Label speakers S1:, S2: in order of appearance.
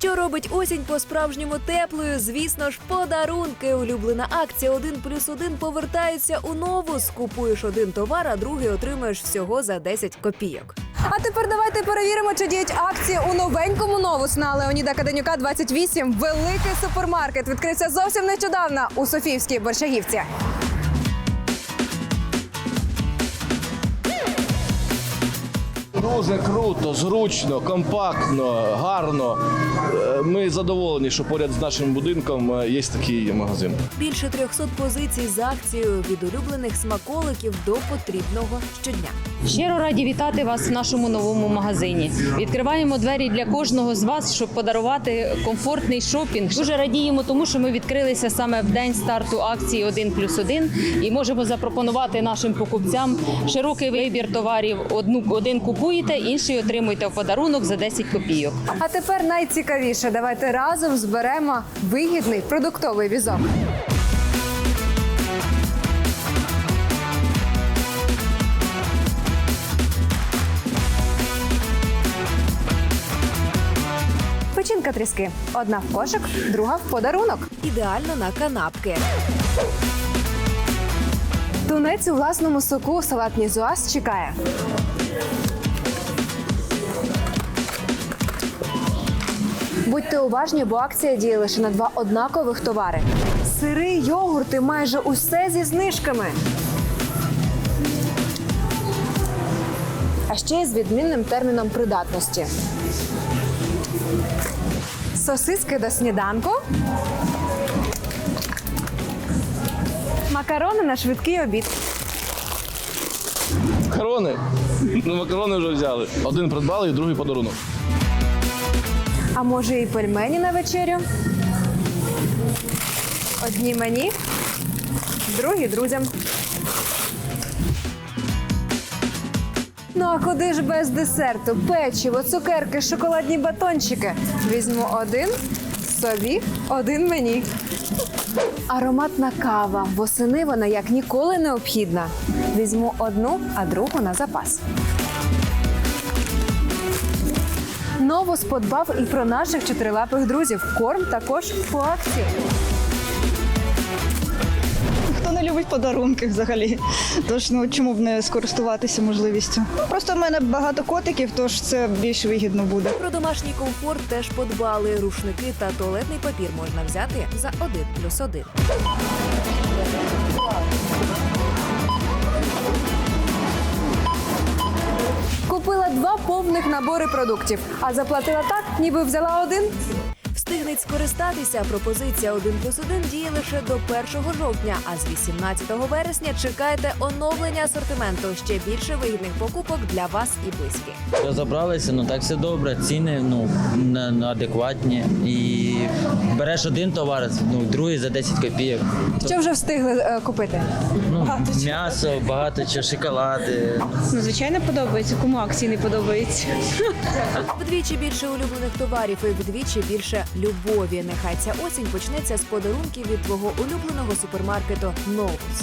S1: Що робить осінь по-справжньому теплою? Звісно ж, подарунки. Улюблена акція 1 плюс 1 повертається у нову. Скупуєш один товар, а другий отримуєш всього за 10 копійок.
S2: А тепер давайте перевіримо, чи діють акції у новенькому новус на Леоніда Каденюка 28. Великий супермаркет відкрився зовсім нещодавно у Софіївській Борщагівці.
S3: Дуже круто, зручно, компактно, гарно. Е, Ми задоволені, що поряд з нашим будинком е, є такий магазин.
S1: Більше 300 позицій з акцією від улюблених смаколиків до потрібного щодня.
S4: Щиро раді вітати вас в нашому новому магазині. Відкриваємо двері для кожного з вас, щоб подарувати комфортний шопінг. Дуже радіємо, тому що ми відкрилися саме в день старту акції 1 плюс 1 і можемо запропонувати нашим покупцям широкий вибір товарів. Одну один купуєте, інший отримуєте в подарунок за 10 копійок.
S2: А тепер найцікавіше. Давайте разом зберемо вигідний продуктовий візок. Печінка тріски. Одна в кошик, друга в подарунок.
S1: Ідеально на канапки.
S2: Тунець у власному соку салат Нізуас чекає. Будьте уважні, бо акція діє лише на два однакових товари. Сири, йогурти, майже усе зі знижками. А ще й з відмінним терміном придатності. Сосиски до сніданку. Макарони на швидкий обід.
S3: Макарони. Ну, макарони вже взяли. Один придбали і другий подарунок.
S2: А може і пельмені на вечерю? Одні мені, другі друзям. Ну а куди ж без десерту? Печиво, цукерки, шоколадні батончики. Візьму один собі, один мені. Ароматна кава. Восени вона як ніколи необхідна. Візьму одну, а другу на запас. Новус подбав і про наших чотирилапих друзів. Корм також по акції.
S5: Хто не любить подарунки взагалі? Тож ну чому б не скористуватися можливістю? Просто в мене багато котиків, тож це більш вигідно буде.
S1: Про домашній комфорт теж подбали. Рушники та туалетний папір можна взяти за 1 плюс 1.
S2: Повних набори продуктів, а заплатила так, ніби взяла один.
S1: Встигнеть скористатися. Пропозиція 1 плюс 1 діє лише до 1 жовтня, а з 18 вересня чекайте оновлення асортименту. Ще більше вигідних покупок для вас і близьких.
S6: Розібралися, ну так все добре. Ціни ну адекватні. І береш один товар, ну другий за 10 копійок.
S2: Що вже встигли е, купити?
S6: Ну, багато м'ясо, багато чого, шоколади.
S7: Ну, звичайно, подобається. Кому акції не подобаються?
S1: Вдвічі більше улюблених товарів і вдвічі більше любові. Нехай ця осінь почнеться з подарунків від твого улюбленого супермаркету Новус.